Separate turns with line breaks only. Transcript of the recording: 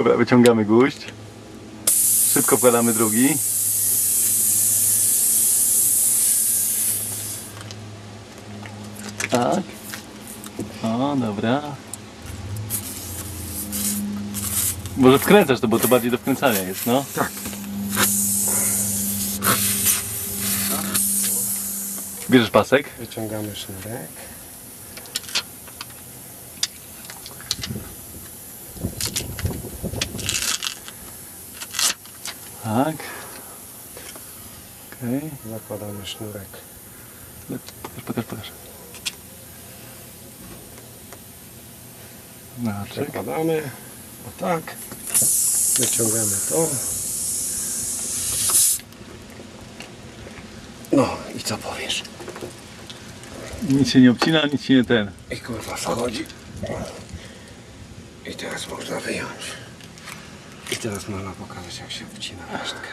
Dobra, wyciągamy gwóźdź. Szybko wkładamy drugi. Tak. O, dobra. Może wkręcasz to, bo to bardziej do wkręcania jest, no.
Tak.
Bierzesz pasek.
Wyciągamy sznurek.
Tak. Okej.
Zakładamy sznurek.
Pokaż, pokaż, pokaż. Naczyk.
Zakładamy. O tak. Wyciągamy to. No i co powiesz?
Nic się nie obcina, nic się nie ten.
I kurwa wchodzi. I teraz można wyjąć. I teraz można pokazać jak się wcina resztkę.